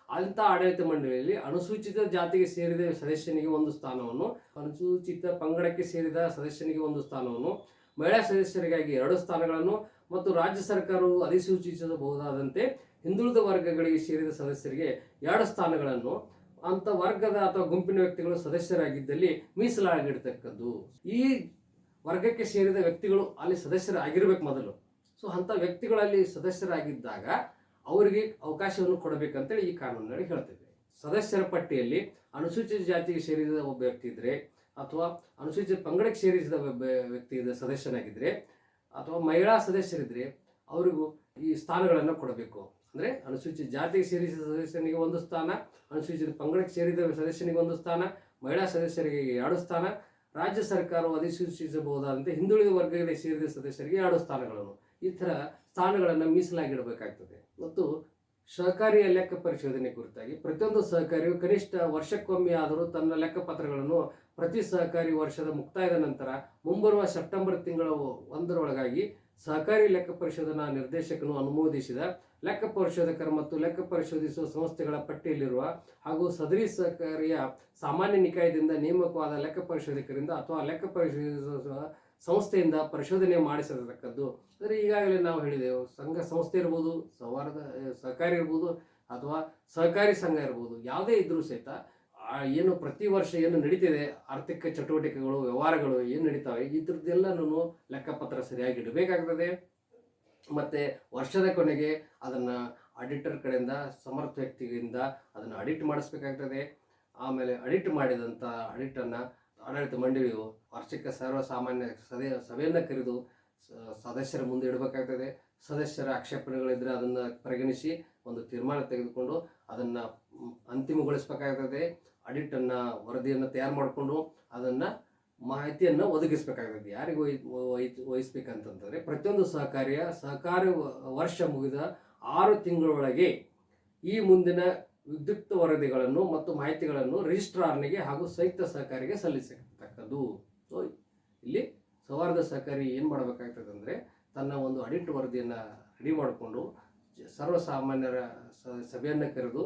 ಅಂಥ ಆಡಳಿತ ಮಂಡಳಿಯಲ್ಲಿ ಅನುಸೂಚಿತ ಜಾತಿಗೆ ಸೇರಿದ ಸದಸ್ಯನಿಗೆ ಒಂದು ಸ್ಥಾನವನ್ನು, ಅನುಸೂಚಿತ ಪಂಗಡಕ್ಕೆ ಸೇರಿದ ಸದಸ್ಯನಿಗೆ ಒಂದು ಸ್ಥಾನವನ್ನು, ಮಹಿಳಾ ಸದಸ್ಯರಿಗಾಗಿ ಎರಡು ಸ್ಥಾನಗಳನ್ನು ಮತ್ತು ರಾಜ್ಯ ಸರ್ಕಾರವು ಅಧಿಸೂಚಿಸಬಹುದಾದಂತೆ ಹಿಂದುಳಿದ ವರ್ಗಗಳಿಗೆ ಸೇರಿದ ಸದಸ್ಯರಿಗೆ ಎರಡು ಸ್ಥಾನಗಳನ್ನು ಅಂತ ವರ್ಗದ ಅಥವಾ ಗುಂಪಿನ ವ್ಯಕ್ತಿಗಳು ಸದಸ್ಯರಾಗಿದ್ದಲ್ಲಿ ಮೀಸಲಾಗಿಡ್ತಕ್ಕದ್ದು ಈ ವರ್ಗಕ್ಕೆ ಸೇರಿದ ವ್ಯಕ್ತಿಗಳು ಅಲ್ಲಿ ಸದಸ್ಯರಾಗಿರ್ಬೇಕು ಮೊದಲು. ಸೊ ಅಂಥ ವ್ಯಕ್ತಿಗಳಲ್ಲಿ ಸದಸ್ಯರಾಗಿದ್ದಾಗ ಅವರಿಗೆ ಅವಕಾಶವನ್ನು ಕೊಡಬೇಕಂತೇಳಿ ಈ ಕಾನೂನಿನಲ್ಲಿ ಹೇಳ್ತಿದೆ ಸದಸ್ಯರ ಪಟ್ಟಿಯಲ್ಲಿ ಅನುಸೂಚಿತ ಜಾತಿಗೆ ಸೇರಿದ ಒಬ್ಬ ವ್ಯಕ್ತಿ ಇದ್ರೆ ಅಥವಾ ಅನುಸೂಚಿತ ಪಂಗಡಕ್ಕೆ ಸೇರಿಸಿದ ವ್ಯಕ್ತಿ ಸದಸ್ಯನಾಗಿದ್ದರೆ ಅಥವಾ ಮಹಿಳಾ ಸದಸ್ಯರಿದ್ದರೆ ಅವರಿಗೂ ಈ ಸ್ಥಾನಗಳನ್ನು ಕೊಡಬೇಕು. ಅಂದರೆ ಅನುಸೂಚಿತ ಜಾತಿಗೆ ಸೇರಿಸಿದ ಸದಸ್ಯನಿಗೆ ಒಂದು ಸ್ಥಾನ, ಅನುಸೂಚಿತ ಪಂಗಡಕ್ಕೆ ಸೇರಿದ ಸದಸ್ಯನಿಗೆ ಒಂದು ಸ್ಥಾನ, ಮಹಿಳಾ ಸದಸ್ಯರಿಗೆ ಎರಡು ಸ್ಥಾನ, ರಾಜ್ಯ ಸರ್ಕಾರವು ಅಧಿಸೂಚಿಸಬಹುದಾದಂತೆ ಹಿಂದುಳಿದ ವರ್ಗಗಳಿಗೆ ಸೇರಿದ ಸದಸ್ಯರಿಗೆ ಎರಡು ಸ್ಥಾನಗಳನ್ನು. ಈ ಥರ ಸ್ಥಾನಗಳನ್ನು ಮೀಸಲಾಗಿಡಬೇಕಾಗ್ತದೆ. ಮತ್ತು ಸಹಕಾರಿಯ ಲೆಕ್ಕ ಪರಿಶೋಧನೆ ಕುರಿತಾಗಿ ಪ್ರತಿಯೊಂದು ಸಹಕಾರಿಯು ಕನಿಷ್ಠ ವರ್ಷಕ್ಕೊಮ್ಮೆ ಆದರೂ ತನ್ನ ಲೆಕ್ಕಪತ್ರಗಳನ್ನು ಪ್ರತಿ ಸಹಕಾರಿ ವರ್ಷದ ಮುಕ್ತಾಯದ ನಂತರ ಮುಂಬರುವ ಸೆಪ್ಟೆಂಬರ್ ತಿಂಗಳ ಒಂದರೊಳಗಾಗಿ ಸಹಕಾರಿ ಲೆಕ್ಕ ಪರಿಶೋಧನಾ ನಿರ್ದೇಶಕನು ಅನುಮೋದಿಸಿದ ಲೆಕ್ಕ ಪರಿಶೋಧಕರ ಮತ್ತು ಲೆಕ್ಕ ಪರಿಶೋಧಿಸುವ ಸಂಸ್ಥೆಗಳ ಪಟ್ಟಿಯಲ್ಲಿರುವ ಹಾಗೂ ಸದರಿ ಸಹಕಾರಿಯ ಸಾಮಾನ್ಯ ನಿಕಾಯದಿಂದ ನೇಮಕವಾದ ಲೆಕ್ಕ ಪರಿಶೋಧಕರಿಂದ ಅಥವಾ ಲೆಕ್ಕ ಪರಿಶೋಧಿಸುವ ಸಂಸ್ಥೆಯಿಂದ ಪರಿಶೋಧನೆ ಮಾಡಿಸಿರತಕ್ಕದ್ದು ಅಂದರೆ ಈಗಾಗಲೇ ನಾವು ಹೇಳಿದೆವು, ಸಂಘ ಸಂಸ್ಥೆ ಇರ್ಬೋದು ಸವಾರದ ಸಹಕಾರಿ ಇರ್ಬೋದು ಅಥವಾ ಸಹಕಾರಿ ಸಂಘ ಇರ್ಬೋದು, ಯಾವುದೇ ಇದ್ರೂ ಸಹಿತ ಏನು ಪ್ರತಿ ವರ್ಷ ಏನು ನಡೀತಿದೆ, ಆರ್ಥಿಕ ಚಟುವಟಿಕೆಗಳು, ವ್ಯವಹಾರಗಳು ಏನು ನಡೀತಾವೆ ಇದ್ರದ್ದೆಲ್ಲನೂ ಲೆಕ್ಕಪತ್ರ ಸರಿಯಾಗಿ ಇಡಬೇಕಾಗ್ತದೆ. ಮತ್ತು ವರ್ಷದ ಕೊನೆಗೆ ಅದನ್ನು ಆಡಿಟರ್ ಕಡೆಯಿಂದ, ಸಮರ್ಥ ವ್ಯಕ್ತಿಯಿಂದ ಅದನ್ನು ಅಡಿಟ್ ಮಾಡಿಸ್ಬೇಕಾಗ್ತದೆ. ಆಮೇಲೆ ಅಡಿಟ್ ಮಾಡಿದಂಥ ಅಡಿಟನ್ನು ಆಡಳಿತ ಮಂಡಳಿಯು ವಾರ್ಷಿಕ ಸರ್ವಸಾಮಾನ್ಯ ಸದ ಸಭೆಯನ್ನು ಕರೆದು ಸದಸ್ಯರ ಮುಂದೆ ಇಡಬೇಕಾಗ್ತದೆ. ಸದಸ್ಯರ ಆಕ್ಷೇಪಣೆಗಳಿದ್ದರೆ ಅದನ್ನು ಪರಿಗಣಿಸಿ ಒಂದು ತೀರ್ಮಾನ ತೆಗೆದುಕೊಂಡು ಅದನ್ನು ಅಂತಿಮಗೊಳಿಸಬೇಕಾಗ್ತದೆ. ಆಡಿಟನ್ನು ವರದಿಯನ್ನು ತಯಾರು ಮಾಡಿಕೊಂಡು ಅದನ್ನು ಮಾಹಿತಿಯನ್ನು ಒದಗಿಸಬೇಕಾಗ್ತದೆ ಯಾರಿಗೆ ವಹಿ ವಹಿ- ವಹಿಸ್ಬೇಕಂತಂದರೆ ಪ್ರತಿಯೊಂದು ಸಹಕಾರಿಯ, ಸಹಕಾರಿ ವರ್ಷ ಮುಗಿದ ಆರು ತಿಂಗಳೊಳಗೆ ಈ ಮುಂದಿನ ವಿದ್ಯುಕ್ತ ವರದಿಗಳನ್ನು ಮತ್ತು ಮಾಹಿತಿಗಳನ್ನು ರಿಜಿಸ್ಟ್ರಾರ್ನಿಗೆ ಹಾಗೂ ಸಂಯುಕ್ತ ಸಹಕಾರಿಗೆ ಸಲ್ಲಿಸತಕ್ಕದ್ದು. ಸೊ ಇಲ್ಲಿ ಸೌಹಾರ್ದ ಸಹಕಾರಿ ಏನು ಮಾಡಬೇಕಾಗ್ತದೆ ಅಂದರೆ ತನ್ನ ಒಂದು ಅಡಿಟ್ ವರದಿಯನ್ನು ರೆಡಿ ಮಾಡಿಕೊಂಡು ಸರ್ವಸಾಮಾನ್ಯರ ಸಭೆಯನ್ನು ಕರೆದು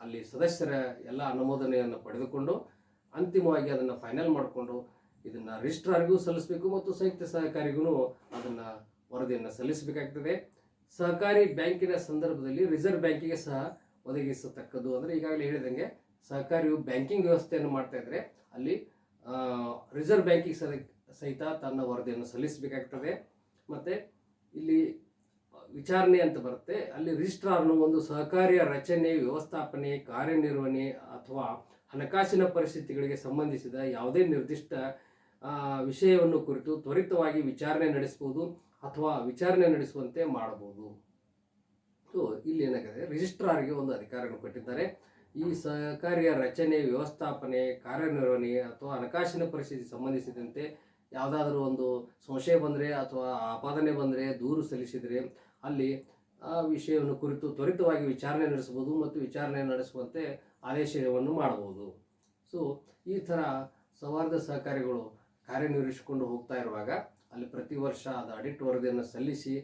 ಅಲ್ಲಿ ಸದಸ್ಯರ ಎಲ್ಲ ಅನುಮೋದನೆಯನ್ನು ಪಡೆದುಕೊಂಡು ಅಂತಿಮವಾಗಿ ಅದನ್ನು ಫೈನಲ್ ಮಾಡಿಕೊಂಡು ಇದನ್ನು ರಿಜಿಸ್ಟ್ರಾರ್ಗೂ ಸಲ್ಲಿಸಬೇಕು ಮತ್ತು ಸಂಯುಕ್ತ ಸಹಕಾರಿಗೂ ಅದನ್ನು ವರದಿಯನ್ನು ಸಲ್ಲಿಸಬೇಕಾಗ್ತದೆ. ಸಹಕಾರಿ ಬ್ಯಾಂಕಿನ ಸಂದರ್ಭದಲ್ಲಿ ರಿಸರ್ವ್ ಬ್ಯಾಂಕಿಗೆ ಸಹ ಒದಗಿಸತಕ್ಕದ್ದು ಅಂದರೆ ಈಗಾಗಲೇ ಹೇಳಿದಂಗೆ ಸಹಕಾರಿಯು ಬ್ಯಾಂಕಿಂಗ್ ವ್ಯವಸ್ಥೆಯನ್ನು ಮಾಡ್ತಾ ಇದ್ದರೆ ಅಲ್ಲಿ ರಿಸರ್ವ್ ಬ್ಯಾಂಕಿಗೆ ಸಹಿತ ತನ್ನ ವರದಿಯನ್ನು ಸಲ್ಲಿಸಬೇಕಾಗ್ತದೆ. ಮತ್ತು ಇಲ್ಲಿ ವಿಚಾರಣೆ ಅಂತ ಬರುತ್ತೆ. ಅಲ್ಲಿ ರಿಜಿಸ್ಟ್ರಾರ್ನು ಒಂದು ಸಹಕಾರಿಯ ರಚನೆ, ವ್ಯವಸ್ಥಾಪನೆ, ಕಾರ್ಯನಿರ್ವಹಣೆ ಅಥವಾ ಹಣಕಾಸಿನ ಪರಿಸ್ಥಿತಿಗಳಿಗೆ ಸಂಬಂಧಿಸಿದ ಯಾವುದೇ ನಿರ್ದಿಷ್ಟ ವಿಷಯವನ್ನು ಕುರಿತು ತ್ವರಿತವಾಗಿ ವಿಚಾರಣೆ ನಡೆಸಬಹುದು ಅಥವಾ ವಿಚಾರಣೆ ನಡೆಸುವಂತೆ ಮಾಡಬಹುದು ಸೊ, ಇಲ್ಲಿ ಏನಾಗಿದೆ? ರಿಜಿಸ್ಟ್ರಾರ್ಗೆ ಒಂದು ಅಧಿಕಾರವನ್ನು ಕೊಟ್ಟಿದ್ದಾರೆ. ಈ ಸಹಕಾರಿಯ ರಚನೆ, ವ್ಯವಸ್ಥಾಪನೆ, ಕಾರ್ಯನಿರ್ವಹಣೆ ಅಥವಾ ಹಣಕಾಸಿನ ಪರಿಸ್ಥಿತಿ ಸಂಬಂಧಿಸಿದಂತೆ ಯಾವುದಾದ್ರೂ ಒಂದು ಸಂಶಯ ಬಂದರೆ ಅಥವಾ ಆಪಾದನೆ ಬಂದರೆ ದೂರು ಸಲ್ಲಿಸಿದರೆ ಅಲ್ಲಿ ಆ ವಿಷಯವನ್ನು ಕುರಿತು ತ್ವರಿತವಾಗಿ ವಿಚಾರಣೆ ನಡೆಸಬಹುದು ಮತ್ತು ವಿಚಾರಣೆ ನಡೆಸುವಂತೆ ಆದೇಶವನ್ನು ಮಾಡಬಹುದು. ಸೊ ಈ ಥರ ಸೌಹಾರ್ದ ಸಹಕಾರಿಗಳು ಕಾರ್ಯನಿರ್ವಹಿಸಿಕೊಂಡು ಹೋಗ್ತಾ ಇರುವಾಗ ಅಲ್ಲಿ ಪ್ರತಿ ವರ್ಷ ಅದು ಆಡಿಟ್ ವರದಿಯನ್ನು ಸಲ್ಲಿಸಿ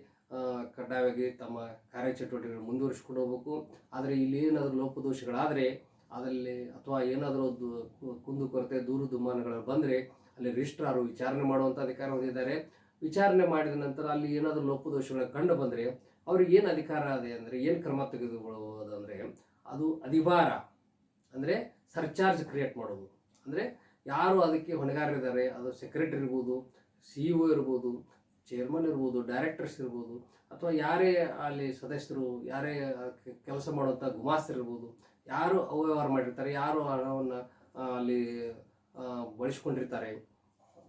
ಕಡ್ಡಾಯವಾಗಿ ತಮ್ಮ ಕಾರ್ಯಚಟುವಟಿಕೆಗಳು ಮುಂದುವರಿಸಿಕೊಂಡು ಹೋಗ್ಬೇಕು. ಆದರೆ ಇಲ್ಲಿ ಏನಾದರೂ ಲೋಪದೋಷಗಳಾದರೆ ಅದರಲ್ಲಿ ಅಥವಾ ಏನಾದರೂ ಕುಂದುಕೊರತೆ ದೂರು ದುಮ್ಮಾನಗಳು ಬಂದರೆ ಅಲ್ಲಿ ರಿಜಿಸ್ಟ್ರಾರು ವಿಚಾರಣೆ ಮಾಡುವಂಥ ಅಧಿಕಾರ ಹೊಂದಿದ್ದಾರೆ ವಿಚಾರಣೆ ಮಾಡಿದ ನಂತರ ಅಲ್ಲಿ ಏನಾದರೂ ಲೋಪದೋಷಗಳು ಕಂಡು ಬಂದರೆ ಅವ್ರಿಗೆ ಏನು ಅಧಿಕಾರ ಇದೆ ಅಂದರೆ ಏನು ಕ್ರಮ ತೆಗೆದುಕೊಳ್ಳುವುದು ಅಂದರೆ ಅದು ಅಧಿಭಾರ ಅಂದರೆ ಸರ್ಚಾರ್ಜ್ ಕ್ರಿಯೇಟ್ ಮಾಡೋದು ಅಂದರೆ ಯಾರು ಅದಕ್ಕೆ ಹೊಣೆಗಾರರಿದ್ದಾರೆ ಅದು ಸೆಕ್ರೆಟರಿ ಇರ್ಬೋದು ಸಿ ಇ ಒ ಇರ್ಬೋದು ಚೇರ್ಮನ್ ಇರ್ಬೋದು ಡೈರೆಕ್ಟರ್ಸ್ ಇರ್ಬೋದು, ಅಥವಾ ಯಾರೇ ಅಲ್ಲಿ ಸದಸ್ಯರು, ಯಾರೇ ಕೆಲಸ ಮಾಡುವಂಥ ಗುಮಾಸ್ತರು ಇರ್ಬೋದು, ಯಾರು ಅವ್ಯವಹಾರ ಮಾಡಿರ್ತಾರೆ, ಯಾರು ಹಣವನ್ನು ಅಲ್ಲಿ ಬಳಸ್ಕೊಂಡಿರ್ತಾರೆ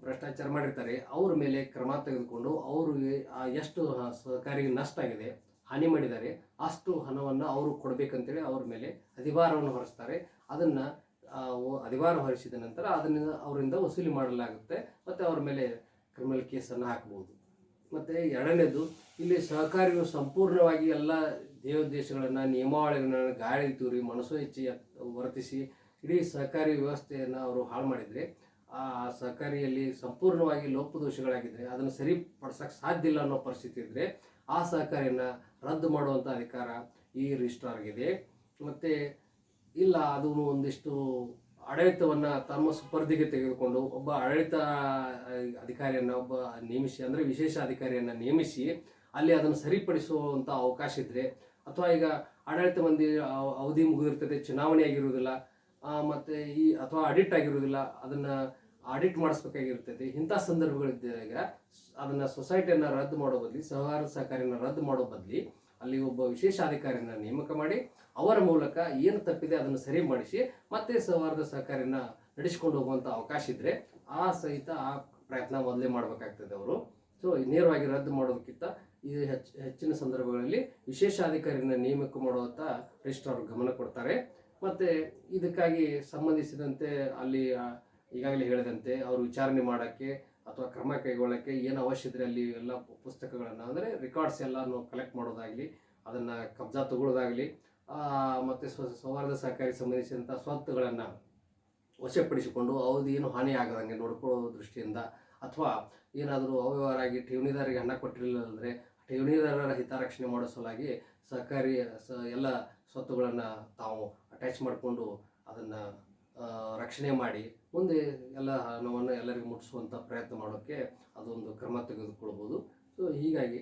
ಭ್ರಷ್ಟಾಚಾರ ಮಾಡಿರ್ತಾರೆ, ಅವ್ರ ಮೇಲೆ ಕ್ರಮ ತೆಗೆದುಕೊಂಡು ಅವ್ರಿಗೆ ಎಷ್ಟು ಸರ್ಕಾರಿಗೆ ನಷ್ಟ ಆಗಿದೆ, ಹಾನಿ ಮಾಡಿದ್ದಾರೆ, ಅಷ್ಟು ಹಣವನ್ನು ಅವರು ಕೊಡಬೇಕಂತೇಳಿ ಅವ್ರ ಮೇಲೆ ಅಧಿಭಾರವನ್ನು ಹೊರಿಸ್ತಾರೆ. ಅದನ್ನು ಅಧಿಭಾರ ಹೊರಿಸಿದ ನಂತರ ಅದನ್ನು ಅವರಿಂದ ವಸೂಲಿ ಮಾಡಲಾಗುತ್ತೆ. ಮತ್ತು ಅವ್ರ ಮೇಲೆ ಕ್ರಿಮಿನಲ್ ಕೇಸನ್ನು ಹಾಕ್ಬೋದು. ಮತ್ತು ಎರಡನೇದು, ಇಲ್ಲಿ ಸಹಕಾರಿಗಳು ಸಂಪೂರ್ಣವಾಗಿ ಎಲ್ಲ ದೇವೋದ್ದೇಶಗಳನ್ನು ನಿಯಮಾವಳಿಗಳನ್ನು ಗಾಳಿ ತೂರಿ, ಮನಸ್ಸು ಹೆಚ್ಚಿ ವರ್ತಿಸಿ, ಇಡೀ ಸಹಕಾರಿ ವ್ಯವಸ್ಥೆಯನ್ನು ಅವರು ಹಾಳು ಮಾಡಿದರೆ ಆ ಸಹಕಾರಿಯಲ್ಲಿ ಸಂಪೂರ್ಣವಾಗಿ ಲೋಪದೋಷಗಳಾಗಿದ್ದರೆ ಅದನ್ನು ಸರಿಪಡಿಸೋಕ್ಕೆ ಸಾಧ್ಯ ಇಲ್ಲ ಅನ್ನೋ ಪರಿಸ್ಥಿತಿ ಇದ್ದರೆ ಆ ಸಹಕಾರಿಯನ್ನು ರದ್ದು ಮಾಡುವಂಥ ಅಧಿಕಾರ ಈ ರಿಜಿಸ್ಟ್ರಾರ್ಗಿದೆ ಮತ್ತು ಇಲ್ಲ, ಅದು ಒಂದಿಷ್ಟು ಆಡಳಿತವನ್ನು ತಮ್ಮ ಸುಪರ್ದಿಗೆ ತೆಗೆದುಕೊಂಡು ಒಬ್ಬ ಆಡಳಿತ ಅಧಿಕಾರಿಯನ್ನು, ಒಬ್ಬ ನೇಮಿಸಿ, ಅಂದರೆ ವಿಶೇಷ ಅಧಿಕಾರಿಯನ್ನು ನೇಮಿಸಿ ಅಲ್ಲಿ ಅದನ್ನು ಸರಿಪಡಿಸುವಂಥ ಅವಕಾಶ ಇದ್ದರೆ ಅಥವಾ ಈಗ ಆಡಳಿತ ಮಂದಿ ಅವ- ಅವಧಿ ಮುಗಿದಿರ್ತದೆ, ಚುನಾವಣೆ ಆಗಿರುವುದಿಲ್ಲ ಮತ್ತೆ ಈ, ಅಥವಾ ಅಡಿಟ್ ಆಗಿರುವುದಿಲ್ಲ, ಅದನ್ನು ಆಡಿಟ್ ಮಾಡಿಸ್ಬೇಕಾಗಿರ್ತೈತಿ. ಇಂಥ ಸಂದರ್ಭಗಳಿದ್ದಾಗ ಅದನ್ನು ಸೊಸೈಟಿಯನ್ನು ರದ್ದು ಮಾಡೋ ಬದಲಿ, ಸಹಕಾರ ಸಹಕಾರಿಯನ್ನು ರದ್ದು ಮಾಡೋ ಬದಲಿ ಅಲ್ಲಿ ಒಬ್ಬ ವಿಶೇಷ ಅಧಿಕಾರಿಯನ್ನ ನೇಮಕ ಮಾಡಿ, ಅವರ ಮೂಲಕ ಏನು ತಪ್ಪಿದೆ ಅದನ್ನು ಸರಿ ಮಾಡಿಸಿ, ಮತ್ತೆ ಸಹಾರದ ಸಹಕಾರಿಯನ್ನ ನಡೆಸಿಕೊಂಡು ಹೋಗುವಂಥ ಅವಕಾಶ ಇದ್ದರೆ ಆ ಸಹಿತ ಆ ಪ್ರಯತ್ನ ಮೊದಲೇ ಮಾಡಬೇಕಾಗ್ತದೆ ಅವರು. ಸೊ ನೇರವಾಗಿ ರದ್ದು ಮಾಡೋದಕ್ಕಿಂತ ಈ ಹೆಚ್ಚು, ಹೆಚ್ಚಿನ ಸಂದರ್ಭಗಳಲ್ಲಿ ವಿಶೇಷ ಅಧಿಕಾರಿಯನ್ನ ನೇಮಕ ಮಾಡುವಂಥ ಅವರು ಗಮನ ಕೊಡ್ತಾರೆ. ಮತ್ತು ಇದಕ್ಕಾಗಿ ಸಂಬಂಧಿಸಿದಂತೆ ಅಲ್ಲಿ ಈಗಾಗಲೇ ಹೇಳಿದಂತೆ ಅವರು ವಿಚಾರಣೆ ಮಾಡೋಕ್ಕೆ ಅಥವಾ ಕ್ರಮ ಕೈಗೊಳ್ಳೋಕ್ಕೆ ಏನು ಅವಶ್ಯ ಇದ್ರೆ ಅಲ್ಲಿ ಎಲ್ಲ ಪುಸ್ತಕಗಳನ್ನು ಅಂದರೆ ರೆಕಾರ್ಡ್ಸ್ ಎಲ್ಲನೂ ಕಲೆಕ್ಟ್ ಮಾಡೋದಾಗಲಿ, ಅದನ್ನು ಕಬ್ಜಾ ತಗೊಳ್ಳೋದಾಗಲಿ ಮತ್ತು ಸ್ವ, ಸೌಹಾರ್ದ ಸಹಕಾರಿ ಸಂಬಂಧಿಸಿದಂಥ ಸ್ವತ್ತುಗಳನ್ನು ವಶಪಡಿಸಿಕೊಂಡು ಅವ್ರದ್ದು ಏನು ಹಾನಿ ಆಗದಂಗೆ ನೋಡ್ಕೊಳ್ಳೋ ದೃಷ್ಟಿಯಿಂದ ಅಥವಾ ಏನಾದರೂ ಅವ್ಯವಹಾರ ಆಗಿ ಠೇವಣಿದಾರರಿಗೆ ಹಣ ಕೊಟ್ಟಿರಲಿಲ್ಲ ಅಂದರೆ ಠೇವಣಿದಾರರ ಹಿತರಕ್ಷಣೆ ಮಾಡೋ ಸಲುವಾಗಿ ಸಹಕಾರಿ, ಸ, ಎಲ್ಲ ಸ್ವತ್ತುಗಳನ್ನು ತಾವು ಅಟ್ಯಾಚ್ ಮಾಡಿಕೊಂಡು ಅದನ್ನು ರಕ್ಷಣೆ ಮಾಡಿ ಮುಂದೆ ಎಲ್ಲ ಹಣವನ್ನು ಎಲ್ಲರಿಗೂ ಮುಟ್ಟಿಸುವಂಥ ಪ್ರಯತ್ನ ಮಾಡೋಕ್ಕೆ ಅದೊಂದು ಕ್ರಮ ತೆಗೆದುಕೊಳ್ಬೋದು. ಸೊ ಹೀಗಾಗಿ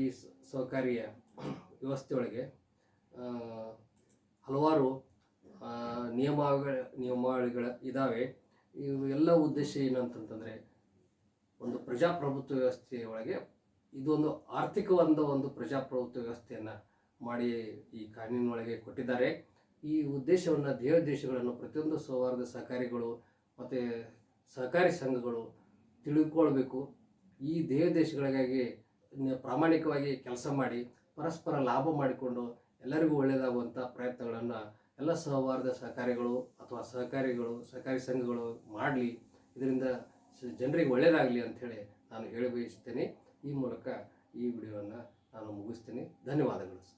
ಈ ಸಹಕಾರಿಯ ವ್ಯವಸ್ಥೆಯೊಳಗೆ ಹಲವಾರು ನಿಯಮಗಳ ನಿಯಮಾವಳ, ನಿಯಮಾವಳಿಗಳ ಇದ್ದಾವೆ ಇವು ಎಲ್ಲ ಉದ್ದೇಶ ಏನಂತಂತಂದರೆ, ಒಂದು ಪ್ರಜಾಪ್ರಭುತ್ವ ವ್ಯವಸ್ಥೆಯೊಳಗೆ ಇದೊಂದು ಆರ್ಥಿಕವಾದ ಒಂದು ಪ್ರಜಾಪ್ರಭುತ್ವ ವ್ಯವಸ್ಥೆಯನ್ನು ಮಾಡಿ ಈ ಕಾನೂನಿನೊಳಗೆ ಕೊಟ್ಟಿದ್ದಾರೆ. ಈ ಉದ್ದೇಶವನ್ನು ಧ್ಯೇಯೋದ್ದೇಶಗಳನ್ನು ಪ್ರತಿಯೊಂದು ಸೌಹಾರ್ದ ಸಹಕಾರಿಗಳು ಮತ್ತು ಸಹಕಾರಿ ಸಂಘಗಳು ತಿಳ್ಕೊಳ್ಬೇಕು ಈ ಧ್ಯೇಯೋದ್ದೇಶಗಳಿಗಾಗಿ ದೇಶಗಳಿಗಾಗಿ ಪ್ರಾಮಾಣಿಕವಾಗಿ ಕೆಲಸ ಮಾಡಿ, ಪರಸ್ಪರ ಲಾಭ ಮಾಡಿಕೊಂಡು ಎಲ್ಲರಿಗೂ ಒಳ್ಳೆಯದಾಗುವಂಥ ಪ್ರಯತ್ನಗಳನ್ನು ಎಲ್ಲ ಸಹವಾರದ ಸಹಕಾರಿಗಳು ಅಥವಾ ಸಹಕಾರಿಗಳು, ಸಹಕಾರಿ ಸಂಘಗಳು ಮಾಡಲಿ. ಇದರಿಂದ ಜನರಿಗೆ ಒಳ್ಳೆಯದಾಗಲಿ ಅಂಥೇಳಿ ನಾನು ಹೇಳಿ ಬಯಸ್ತೇನೆ. ಈ ಮೂಲಕ ಈ ವಿಡಿಯೋವನ್ನು ನಾನು ಮುಗಿಸ್ತೇನೆ. ಧನ್ಯವಾದಗಳು